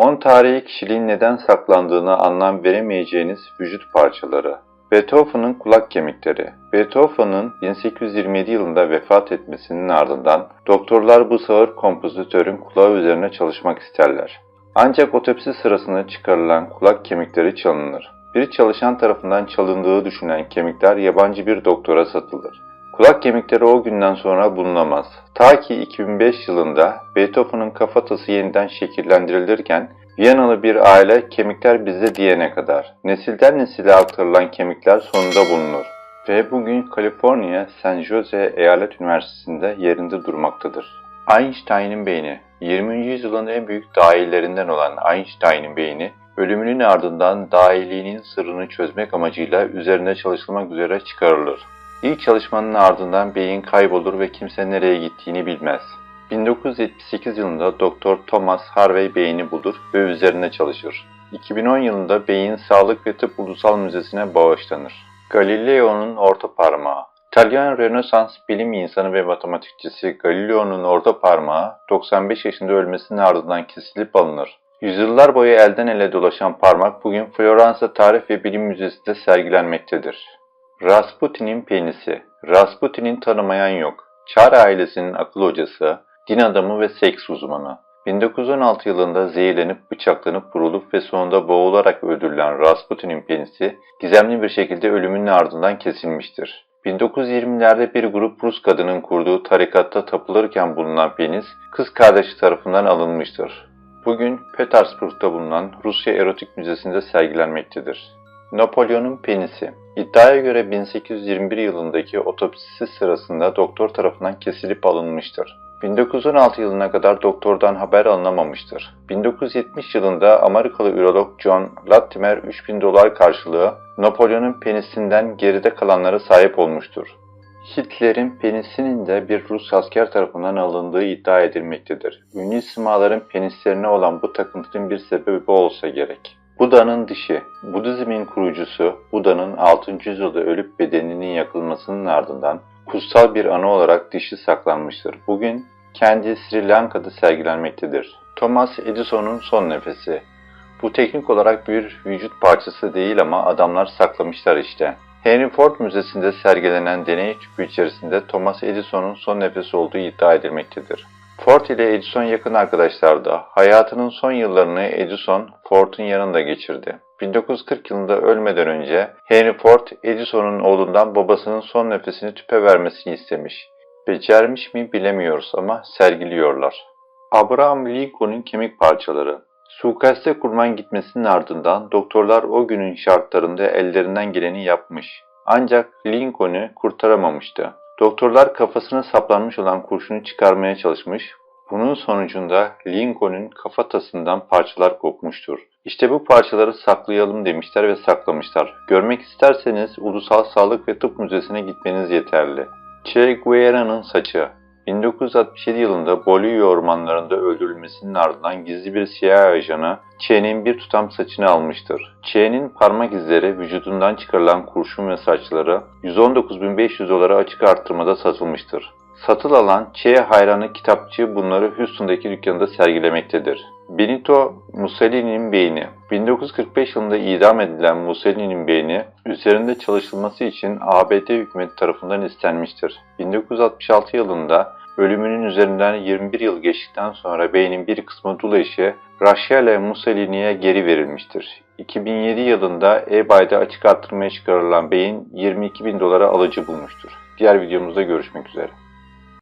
10 tarihi kişiliğin neden saklandığına anlam veremeyeceğiniz vücut parçaları. Beethoven'ın kulak kemikleri. Beethoven'ın 1827 yılında vefat etmesinin ardından doktorlar bu sağır kompozitörün kulağı üzerine çalışmak isterler. Ancak otopsi sırasında çıkarılan kulak kemikleri çalınır. Bir çalışan tarafından çalındığı düşünen kemikler yabancı bir doktora satılır. Kulak kemikleri o günden sonra bulunamaz. Ta ki 2005 yılında Beethoven'ın kafatası yeniden şekillendirilirken Viyanalı bir aile kemikler bizde diyene kadar nesilden nesile aktarılan kemikler sonunda bulunur ve bugün Kaliforniya San Jose Eyalet Üniversitesi'nde yerinde durmaktadır. Einstein'ın beyni 20. yüzyılın en büyük dahillerinden olan Einstein'ın beyni ölümünün ardından dahiliğinin sırrını çözmek amacıyla üzerinde çalışılmak üzere çıkarılır. İlk çalışmanın ardından beyin kaybolur ve kimse nereye gittiğini bilmez. 1978 yılında Dr. Thomas Harvey beyni bulur ve üzerine çalışır. 2010 yılında beyin Sağlık ve Tıp Ulusal Müzesi'ne bağışlanır. Galileo'nun orta parmağı İtalyan Rönesans bilim insanı ve matematikçisi Galileo'nun orta parmağı 95 yaşında ölmesinin ardından kesilip alınır. Yüzyıllar boyu elden ele dolaşan parmak bugün Floransa Tarih ve Bilim Müzesi'nde sergilenmektedir. Rasputin'in penisi Rasputin'in tanımayan yok. Çar ailesinin akıl hocası, din adamı ve seks uzmanı. 1916 yılında zehirlenip bıçaklanıp vurulup ve sonunda boğularak öldürülen Rasputin'in penisi gizemli bir şekilde ölümünün ardından kesilmiştir. 1920'lerde bir grup Rus kadının kurduğu tarikatta tapılırken bulunan penis kız kardeşi tarafından alınmıştır. Bugün Petersburg'da bulunan Rusya Erotik Müzesi'nde sergilenmektedir. Napolyon'un penisi İddiaya göre 1821 yılındaki otopsisi sırasında doktor tarafından kesilip alınmıştır. 1916 yılına kadar doktordan haber alınamamıştır. 1970 yılında Amerikalı ürolog John Latimer 3000 dolar karşılığı Napolyon'un penisinden geride kalanlara sahip olmuştur. Hitler'in penisinin de bir Rus asker tarafından alındığı iddia edilmektedir. Ünlü simaların penislerine olan bu takıntının bir sebebi olsa gerek. Buda'nın dişi Budizmin kurucusu Buda'nın 6. yüzyılda ölüp bedeninin yakılmasının ardından kutsal bir anı olarak dişi saklanmıştır. Bugün kendi Sri Lanka'da sergilenmektedir. Thomas Edison'un son nefesi Bu teknik olarak bir vücut parçası değil ama adamlar saklamışlar işte. Henry Ford Müzesi'nde sergilenen deney tüpü içerisinde Thomas Edison'un son nefesi olduğu iddia edilmektedir. Ford ile Edison yakın arkadaşlardı. Hayatının son yıllarını Edison, Ford'un yanında geçirdi. 1940 yılında ölmeden önce Henry Ford, Edison'un oğlundan babasının son nefesini tüpe vermesini istemiş. Becermiş mi bilemiyoruz ama sergiliyorlar. Abraham Lincoln'un kemik parçaları Suikaste kurban gitmesinin ardından doktorlar o günün şartlarında ellerinden geleni yapmış. Ancak Lincoln'u kurtaramamıştı. Doktorlar kafasına saplanmış olan kurşunu çıkarmaya çalışmış. Bunun sonucunda Lincoln'un kafatasından parçalar kopmuştur. İşte bu parçaları saklayalım demişler ve saklamışlar. Görmek isterseniz Ulusal Sağlık ve Tıp Müzesi'ne gitmeniz yeterli. Che Guevara'nın saçı 1967 yılında Bolivya ormanlarında öldürülmesinin ardından gizli bir CIA ajanı Che'nin bir tutam saçını almıştır. Che'nin parmak izleri vücudundan çıkarılan kurşun ve saçları 119.500 dolara açık arttırmada satılmıştır. Satıl alan Che hayranı kitapçı bunları Houston'daki dükkanında sergilemektedir. Benito Mussolini'nin beyni 1945 yılında idam edilen Mussolini'nin beyni üzerinde çalışılması için ABD hükümeti tarafından istenmiştir. 1966 yılında ölümünün üzerinden 21 yıl geçtikten sonra beynin bir kısmı Dula işi Rachele Mussolini'ye geri verilmiştir. 2007 yılında eBay'de açık arttırmaya çıkarılan beyin 22 bin dolara alıcı bulmuştur. Diğer videomuzda görüşmek üzere.